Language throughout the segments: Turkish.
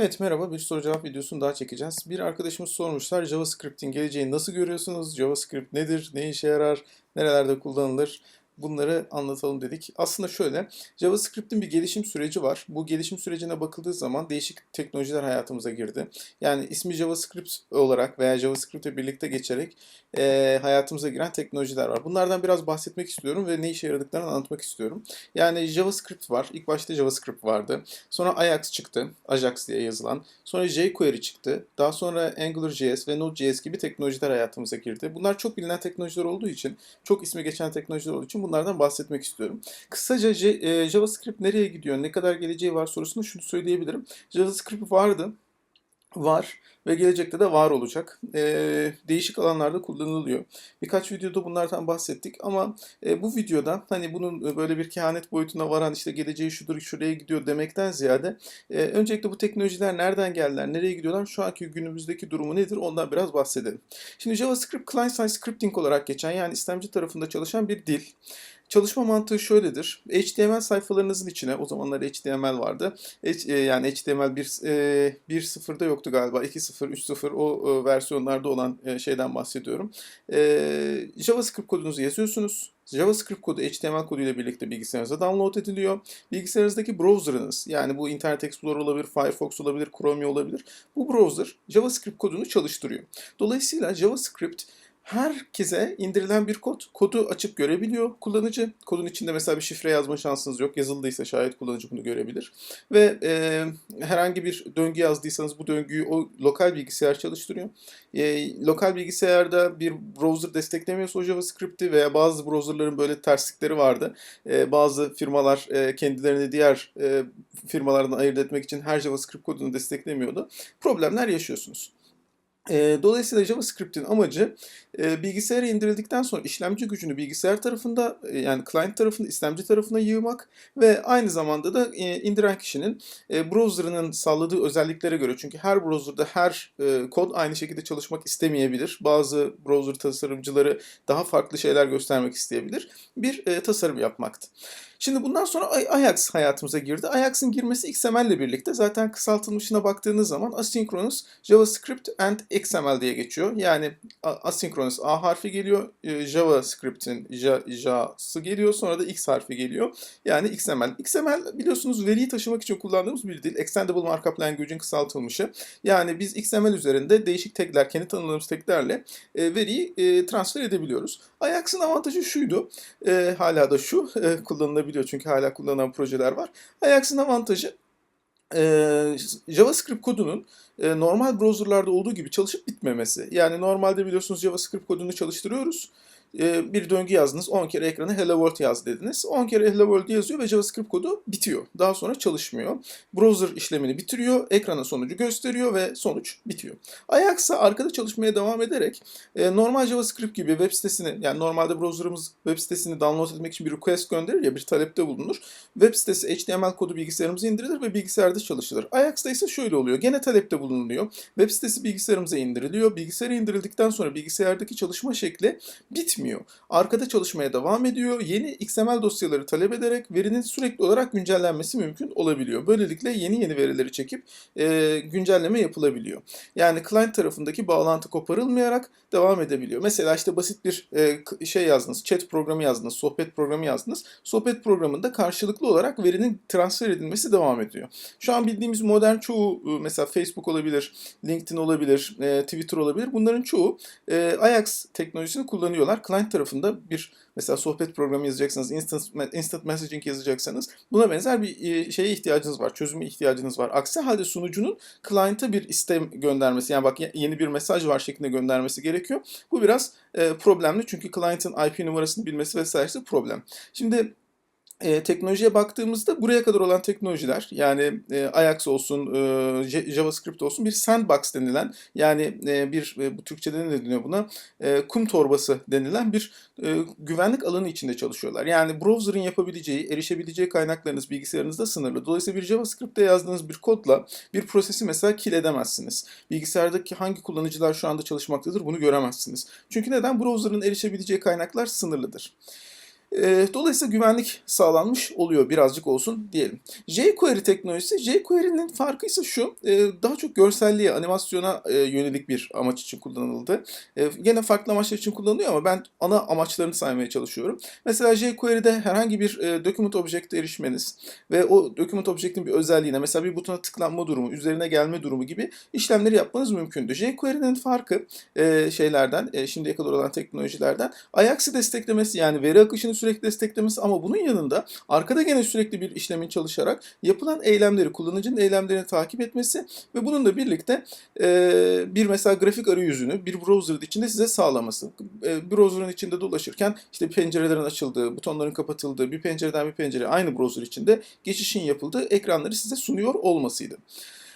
Evet merhaba bir soru cevap videosunu daha çekeceğiz. Bir arkadaşımız sormuşlar JavaScript'in geleceğini nasıl görüyorsunuz? JavaScript nedir? Ne işe yarar? Nerelerde kullanılır? Bunları anlatalım dedik. Aslında şöyle, JavaScript'in bir gelişim süreci var. Bu gelişim sürecine bakıldığı zaman değişik teknolojiler hayatımıza girdi. Yani ismi JavaScript olarak veya JavaScript'le birlikte geçerek e, hayatımıza giren teknolojiler var. Bunlardan biraz bahsetmek istiyorum ve ne işe yaradıklarını anlatmak istiyorum. Yani JavaScript var. İlk başta JavaScript vardı. Sonra Ajax çıktı. Ajax diye yazılan. Sonra jQuery çıktı. Daha sonra AngularJS ve Node.js gibi teknolojiler hayatımıza girdi. Bunlar çok bilinen teknolojiler olduğu için, çok ismi geçen teknolojiler olduğu için bunlardan bahsetmek istiyorum. Kısaca e, JavaScript nereye gidiyor, ne kadar geleceği var sorusunu şunu söyleyebilirim. JavaScript vardı, var ve gelecekte de var olacak. Ee, değişik alanlarda kullanılıyor. Birkaç videoda bunlardan bahsettik ama e, bu videoda hani bunun böyle bir kehanet boyutuna varan işte geleceği şudur şuraya gidiyor demekten ziyade e, öncelikle bu teknolojiler nereden geldiler, nereye gidiyorlar, şu anki günümüzdeki durumu nedir ondan biraz bahsedelim. Şimdi JavaScript client side scripting olarak geçen yani istemci tarafında çalışan bir dil. Çalışma mantığı şöyledir. HTML sayfalarınızın içine, o zamanlar HTML vardı. H- e, yani HTML 1, e, 1.0'da yoktu galiba. 2.0, 3.0 o e, versiyonlarda olan e, şeyden bahsediyorum. JavaScript kodunuzu yazıyorsunuz. JavaScript kodu HTML koduyla birlikte bilgisayarınıza download ediliyor. Bilgisayarınızdaki browser'ınız yani bu Internet Explorer olabilir, Firefox olabilir, Chrome olabilir. Bu browser JavaScript kodunu çalıştırıyor. Dolayısıyla JavaScript herkese indirilen bir kod. Kodu açıp görebiliyor kullanıcı. Kodun içinde mesela bir şifre yazma şansınız yok. Yazıldıysa şayet kullanıcı bunu görebilir. Ve e, herhangi bir döngü yazdıysanız bu döngüyü o lokal bilgisayar çalıştırıyor. E, lokal bilgisayarda bir browser desteklemiyorsa o JavaScript'i veya bazı browserların böyle terslikleri vardı. E, bazı firmalar e, kendilerini diğer e, firmalardan ayırt etmek için her JavaScript kodunu desteklemiyordu. Problemler yaşıyorsunuz. E, Dolayısıyla JavaScript'in amacı e, bilgisayara indirildikten sonra işlemci gücünü bilgisayar tarafında e, yani client tarafında istemci tarafına yığmak ve aynı zamanda da e, indiren kişinin e, browser'ının sağladığı özelliklere göre çünkü her browser'da her e, kod aynı şekilde çalışmak istemeyebilir. Bazı browser tasarımcıları daha farklı şeyler göstermek isteyebilir. Bir e, tasarım yapmaktı. Şimdi bundan sonra Ajax hayatımıza girdi. Ajax'ın girmesi XML ile birlikte zaten kısaltılmışına baktığınız zaman Asynchronous JavaScript and XML diye geçiyor. Yani Asynchronous A harfi geliyor, e, JavaScript'in J, J'sı geliyor, sonra da X harfi geliyor. Yani XML. XML biliyorsunuz veriyi taşımak için kullandığımız bir dil. Extendable Markup Language'in kısaltılmışı. Yani biz XML üzerinde değişik tagler, kendi tanımladığımız taglerle e, veriyi e, transfer edebiliyoruz. Ajax'ın avantajı şuydu, hala da şu, e, kullanılabiliyor çünkü hala kullanılan projeler var. Ajax'ın avantajı e, JavaScript kodunun e, normal browserlarda olduğu gibi çalışıp bitmemesi. Yani normalde biliyorsunuz JavaScript kodunu çalıştırıyoruz. E, bir döngü yazdınız, 10 kere ekrana Hello World yaz dediniz. 10 kere Hello World yazıyor ve JavaScript kodu bitiyor. Daha sonra çalışmıyor. Browser işlemini bitiriyor, ekrana sonucu gösteriyor ve sonuç bitiyor. Ajax ise arkada çalışmaya devam ederek e, normal JavaScript gibi web sitesini yani normalde browser'ımız web sitesini download etmek için bir request gönderir ya bir talepte bulunur. Web sitesi HTML kodu bilgisayarımıza indirilir ve bilgisayarda çalışılır. Ajax'ta ise şöyle oluyor. Gene talepte bulunuluyor. Web sitesi bilgisayarımıza indiriliyor. Bilgisayara indirildikten sonra bilgisayardaki çalışma şekli bitmiyor. Arkada çalışmaya devam ediyor. Yeni XML dosyaları talep ederek verinin sürekli olarak güncellenmesi mümkün olabiliyor. Böylelikle yeni yeni verileri çekip e, güncelleme yapılabiliyor. Yani client tarafındaki bağlantı koparılmayarak devam edebiliyor. Mesela işte basit bir e, şey yazdınız, chat programı yazdınız, sohbet programı yazdınız. Sohbet programında karşılıklı olarak verinin transfer edilmesi devam ediyor. Şu an bildiğimiz modern çoğu e, mesela Facebook olabilir, LinkedIn olabilir, e, Twitter olabilir. Bunların çoğu e, Ajax teknolojisini kullanıyorlar. Client tarafında bir mesela sohbet programı yazacaksınız, instant, instant messaging yazacaksanız buna benzer bir e, şeye ihtiyacınız var, çözüme ihtiyacınız var. Aksi halde sunucunun client'a bir istem göndermesi yani bak ye- yeni bir mesaj var şeklinde göndermesi gerekiyor. Bu biraz e, problemli çünkü client'ın IP numarasını bilmesi vesairesi problem. Şimdi e, teknolojiye baktığımızda buraya kadar olan teknolojiler yani e, Ajax olsun, e, JavaScript olsun bir sandbox denilen yani e, bir e, bu Türkçe'de ne deniyor buna? E, kum torbası denilen bir e, güvenlik alanı içinde çalışıyorlar. Yani browser'ın yapabileceği, erişebileceği kaynaklarınız bilgisayarınızda sınırlı. Dolayısıyla bir JavaScript'te yazdığınız bir kodla bir prosesi mesela kill edemezsiniz. Bilgisayardaki hangi kullanıcılar şu anda çalışmaktadır bunu göremezsiniz. Çünkü neden? Browser'ın erişebileceği kaynaklar sınırlıdır. Dolayısıyla güvenlik sağlanmış oluyor birazcık olsun diyelim. jQuery teknolojisi, jQuery'nin farkı ise şu, daha çok görselliğe, animasyona yönelik bir amaç için kullanıldı. E, gene farklı amaçlar için kullanılıyor ama ben ana amaçlarını saymaya çalışıyorum. Mesela jQuery'de herhangi bir e, document object'e erişmeniz ve o document object'in bir özelliğine, mesela bir butona tıklanma durumu, üzerine gelme durumu gibi işlemleri yapmanız mümkündü. jQuery'nin farkı şeylerden, e, şimdiye kadar olan teknolojilerden Ajax'ı desteklemesi yani veri akışını sürekli desteklemesi ama bunun yanında arkada gene sürekli bir işlemin çalışarak yapılan eylemleri, kullanıcının eylemlerini takip etmesi ve bununla birlikte e, bir mesela grafik arayüzünü bir browser'ın içinde size sağlaması. E, browser'ın içinde dolaşırken işte pencerelerin açıldığı, butonların kapatıldığı, bir pencereden bir pencere aynı browser içinde geçişin yapıldığı ekranları size sunuyor olmasıydı.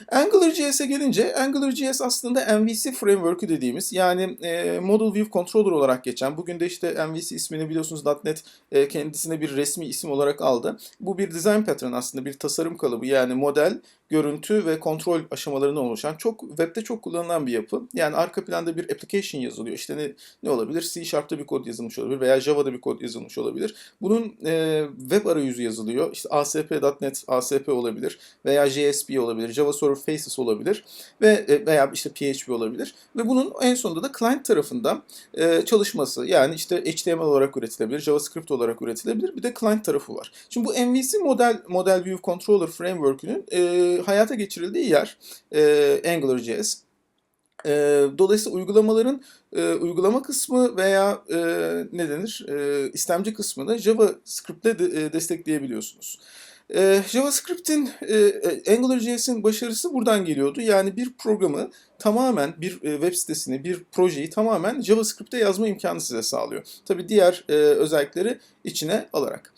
AngularJS'e gelince AngularJS aslında MVC framework'ü dediğimiz yani e, Model View Controller olarak geçen bugün de işte MVC ismini biliyorsunuz .NET e, kendisine bir resmi isim olarak aldı. Bu bir design pattern aslında bir tasarım kalıbı yani model, görüntü ve kontrol aşamalarından oluşan çok webde çok kullanılan bir yapı. Yani arka planda bir application yazılıyor. İşte ne, ne olabilir? C Sharp'ta bir kod yazılmış olabilir veya Java'da bir kod yazılmış olabilir. Bunun e, web arayüzü yazılıyor. İşte ASP.NET ASP olabilir veya JSP olabilir. Java Server Faces olabilir ve e, veya işte PHP olabilir. Ve bunun en sonunda da client tarafında e, çalışması yani işte HTML olarak üretilebilir, JavaScript olarak üretilebilir. Bir de client tarafı var. Şimdi bu MVC model Model View Controller Framework'ünün e, hayata geçirildiği yer e, AngularJS. E, dolayısıyla uygulamaların e, uygulama kısmı veya e, ne denir e, istemci kısmını JavaScript'le de, e, destekleyebiliyorsunuz. E, JavaScript'in, e, AngularJS'in başarısı buradan geliyordu. Yani bir programı tamamen bir e, web sitesini, bir projeyi tamamen JavaScript'te yazma imkanı size sağlıyor. Tabii diğer e, özellikleri içine alarak.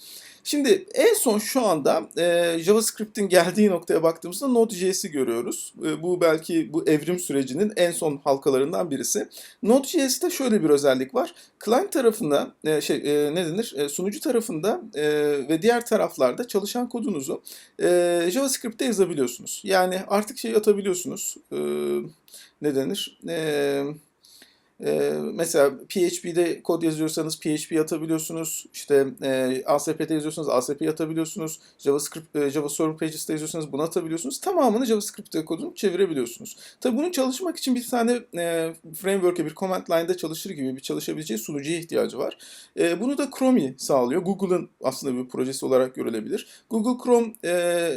Şimdi en son şu anda e, JavaScript'in geldiği noktaya baktığımızda Node.js'i görüyoruz. E, bu belki bu evrim sürecinin en son halkalarından birisi. Node.js'te şöyle bir özellik var. Client tarafında, e, şey e, ne denir, e, sunucu tarafında e, ve diğer taraflarda çalışan kodunuzu e, JavaScript'te yazabiliyorsunuz. Yani artık şey atabiliyorsunuz. E, ne denir? Eee ee, mesela PHP'de kod yazıyorsanız PHP atabiliyorsunuz. İşte e, ASP'de yazıyorsanız ASP atabiliyorsunuz. JavaScript, e, Java Server Pages'te yazıyorsanız bunu atabiliyorsunuz. Tamamını JavaScript kodunu çevirebiliyorsunuz. Tabii bunu çalışmak için bir tane e, framework'e bir command line'da çalışır gibi bir çalışabileceği sunucuya ihtiyacı var. E, bunu da Chromi sağlıyor. Google'ın aslında bir projesi olarak görülebilir. Google Chrome e,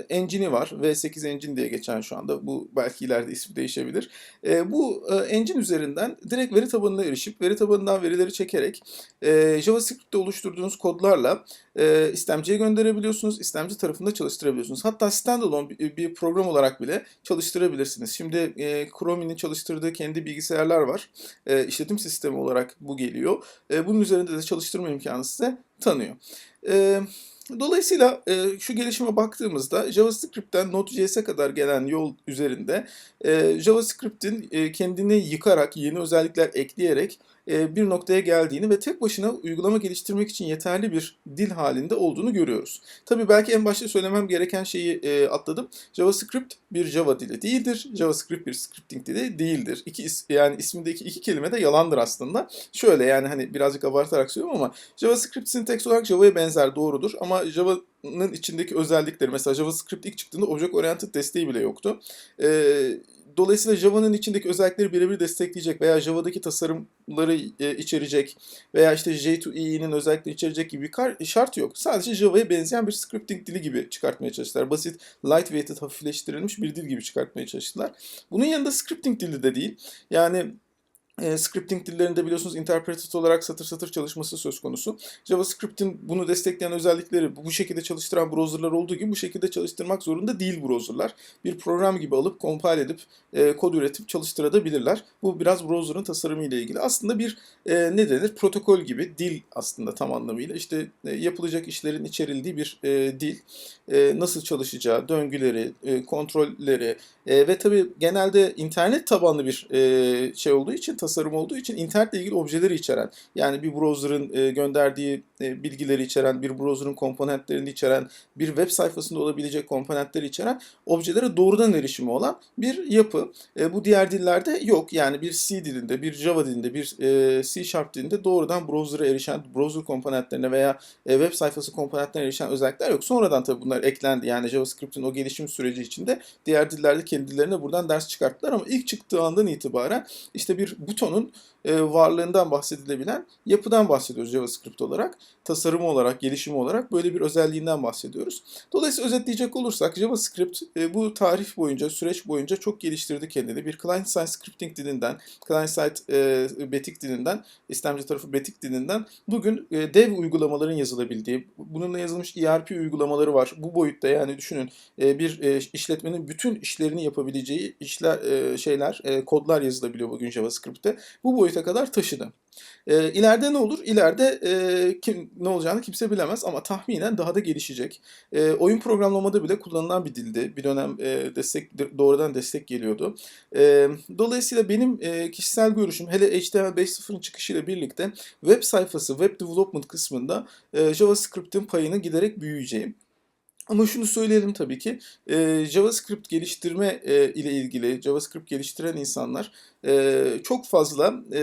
engine'i var. V8 engine diye geçen şu anda. Bu belki ileride ismi değişebilir. E, bu e, engine üzerinden direkt veri tabanına erişip veri tabanından verileri çekerek e, JavaScript'te oluşturduğunuz kodlarla e, istemciye gönderebiliyorsunuz. istemci tarafında çalıştırabiliyorsunuz. Hatta standalone bir, bir program olarak bile çalıştırabilirsiniz. Şimdi e, Chrome'nin çalıştırdığı kendi bilgisayarlar var. E, işletim sistemi olarak bu geliyor. E, bunun üzerinde de çalıştırma imkanı size tanıyor. E, Dolayısıyla e, şu gelişime baktığımızda JavaScript'ten Node.js'e kadar gelen yol üzerinde e, JavaScript'in e, kendini yıkarak, yeni özellikler ekleyerek bir noktaya geldiğini ve tek başına uygulama geliştirmek için yeterli bir dil halinde olduğunu görüyoruz. Tabi belki en başta söylemem gereken şeyi e, atladım. JavaScript bir Java dili değildir. JavaScript bir scripting dili değildir. İki is, yani ismindeki iki kelime de yalandır aslında. Şöyle yani hani birazcık abartarak söylüyorum ama JavaScript sinteks olarak Java'ya benzer doğrudur ama Java'nın içindeki özellikleri mesela JavaScript ilk çıktığında Object Oriented desteği bile yoktu. Ee, Dolayısıyla Java'nın içindeki özellikleri birebir destekleyecek veya Java'daki tasarımları e, içerecek veya işte J2EE'nin özellikleri içerecek gibi bir şart yok. Sadece Java'ya benzeyen bir scripting dili gibi çıkartmaya çalıştılar. Basit, lightweighted, hafifleştirilmiş bir dil gibi çıkartmaya çalıştılar. Bunun yanında scripting dili de değil. Yani e, scripting dillerinde biliyorsunuz interpreted olarak satır satır çalışması söz konusu. JavaScript'in bunu destekleyen özellikleri bu şekilde çalıştıran browserlar olduğu gibi bu şekilde çalıştırmak zorunda değil browserlar. Bir program gibi alıp compile edip e, kod üretip çalıştırabilirler. Bu biraz browser'ın tasarımı ile ilgili. Aslında bir e, ne denir? Protokol gibi dil aslında tam anlamıyla. İşte e, yapılacak işlerin içerildiği bir e, dil. E, nasıl çalışacağı, döngüleri, e, kontrolleri, E, ve tabii genelde internet tabanlı bir e, şey olduğu için, tasarım olduğu için internetle ilgili objeleri içeren, yani bir browser'ın e, gönderdiği e, bilgileri içeren, bir browser'ın komponentlerini içeren, bir web sayfasında olabilecek komponentleri içeren objelere doğrudan erişimi olan bir yapı. E, bu diğer dillerde yok. Yani bir C dilinde, bir Java dilinde, bir C Sharp dilinde doğrudan browser'a erişen, browser komponentlerine veya web sayfası komponentlerine erişen özellikler yok. Sonradan tabii bunlar eklendi. Yani JavaScript'in o gelişim süreci içinde diğer dillerde kendilerine buradan ders çıkarttılar ama ilk çıktığı andan itibaren işte bir butonun e, varlığından bahsedilebilen yapıdan bahsediyoruz JavaScript olarak. Tasarımı olarak, gelişimi olarak böyle bir özelliğinden bahsediyoruz. Dolayısıyla özetleyecek olursak JavaScript e, bu tarih boyunca, süreç boyunca çok geliştirdi kendini. Bir client-side scripting dilinden, client-side e, betik dilinden, istemci tarafı betik dilinden bugün dev uygulamaların yazılabildiği, bununla yazılmış ERP uygulamaları var. Bu boyutta yani düşünün bir işletmenin bütün işlerini yapabileceği işler, şeyler, kodlar yazılabiliyor bugün JavaScript'te. Bu boyuta kadar taşıdı. E, ileride ne olur? İleride e, kim ne olacağını kimse bilemez ama tahminen daha da gelişecek. E, oyun programlamada bile kullanılan bir dildi. Bir dönem e, destek doğrudan destek geliyordu. E, dolayısıyla benim e, kişisel görüşüm hele HTML 5.0'ın çıkışıyla birlikte web sayfası, web development kısmında e, JavaScript'in payını giderek büyüyeceği. Ama şunu söyleyelim tabii ki e, JavaScript geliştirme e, ile ilgili JavaScript geliştiren insanlar e, çok fazla e,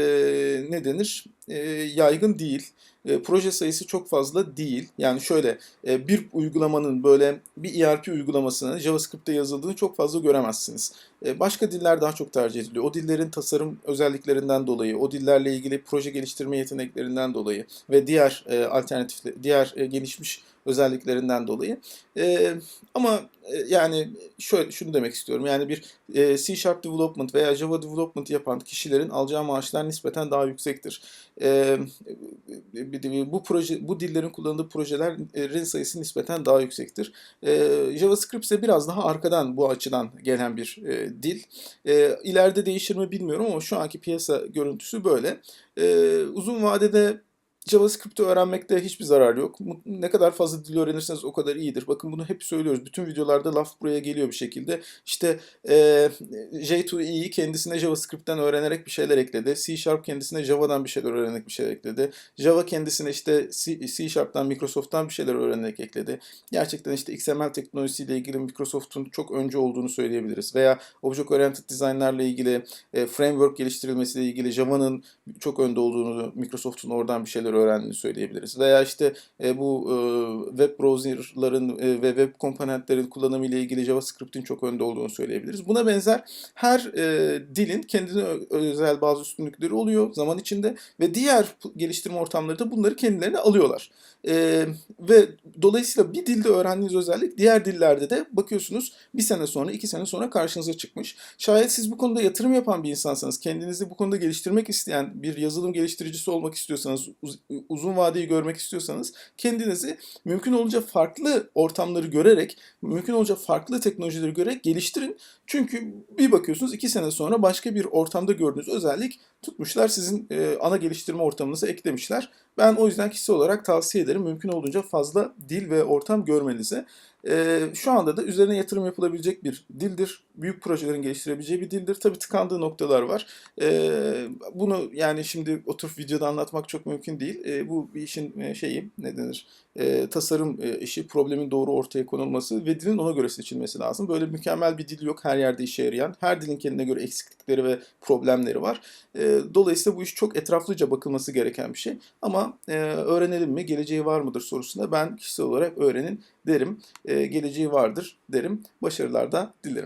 ne denir e, yaygın değil. E, proje sayısı çok fazla değil. Yani şöyle e, bir uygulamanın böyle bir ERP uygulamasının JavaScript'te yazıldığını çok fazla göremezsiniz. E, başka diller daha çok tercih ediliyor. O dillerin tasarım özelliklerinden dolayı, o dillerle ilgili proje geliştirme yeteneklerinden dolayı ve diğer e, alternatif, diğer e, gelişmiş özelliklerinden dolayı. E, ama e, yani şöyle şunu demek istiyorum. Yani bir e, C Sharp development veya Java development yapan kişilerin alacağı maaşlar nispeten daha yüksektir. E, bu proje bu dillerin kullanıldığı projelerin sayısı nispeten daha yüksektir. E, JavaScript ise biraz daha arkadan bu açıdan gelen bir e, dil. E, ileride değişir mi bilmiyorum ama şu anki piyasa görüntüsü böyle. E, uzun vadede JavaScript'i öğrenmekte hiçbir zarar yok. Ne kadar fazla dil öğrenirseniz o kadar iyidir. Bakın bunu hep söylüyoruz. Bütün videolarda laf buraya geliyor bir şekilde. İşte e, J2EE kendisine JavaScript'ten öğrenerek bir şeyler ekledi. C Sharp kendisine Java'dan bir şeyler öğrenerek bir şeyler ekledi. Java kendisine işte C, C Sharp'tan, Microsoft'tan bir şeyler öğrenerek ekledi. Gerçekten işte XML teknolojisiyle ilgili Microsoft'un çok önce olduğunu söyleyebiliriz. Veya Object Oriented Design'larla ilgili e, framework geliştirilmesiyle ilgili Java'nın çok önde olduğunu, Microsoft'un oradan bir şeyler öğrendiğini söyleyebiliriz. Veya işte e, bu e, web browser'ların e, ve web komponentlerin kullanımı ile ilgili JavaScript'in çok önde olduğunu söyleyebiliriz. Buna benzer her e, dilin kendine özel bazı üstünlükleri oluyor zaman içinde ve diğer geliştirme ortamları da bunları kendilerine alıyorlar. E, ve dolayısıyla bir dilde öğrendiğiniz özellik diğer dillerde de bakıyorsunuz bir sene sonra iki sene sonra karşınıza çıkmış. Şayet siz bu konuda yatırım yapan bir insansanız, kendinizi bu konuda geliştirmek isteyen bir yazılım geliştiricisi olmak istiyorsanız, uzun vadeyi görmek istiyorsanız kendinizi mümkün olunca farklı ortamları görerek, mümkün olunca farklı teknolojileri görerek geliştirin. Çünkü bir bakıyorsunuz iki sene sonra başka bir ortamda gördüğünüz özellik tutmuşlar sizin e, ana geliştirme ortamınıza eklemişler. Ben o yüzden kişisel olarak tavsiye ederim mümkün olduğunca fazla dil ve ortam görmenizi. E, şu anda da üzerine yatırım yapılabilecek bir dildir. Büyük projelerin geliştirebileceği bir dildir. Tabii tıkandığı noktalar var. E, bunu yani şimdi oturup videoda anlatmak çok mümkün değil. E, bu bir işin e, şeyi ne denir? E, tasarım e, işi, problemin doğru ortaya konulması ve dilin ona göre seçilmesi lazım. Böyle mükemmel bir dil yok her yerde işe yarayan. Her dilin kendine göre eksiklikleri ve problemleri var. E, dolayısıyla bu iş çok etraflıca bakılması gereken bir şey. Ama e, öğrenelim mi, geleceği var mıdır sorusunda ben kişisel olarak öğrenin derim. E, geleceği vardır derim. Başarılar da dilerim.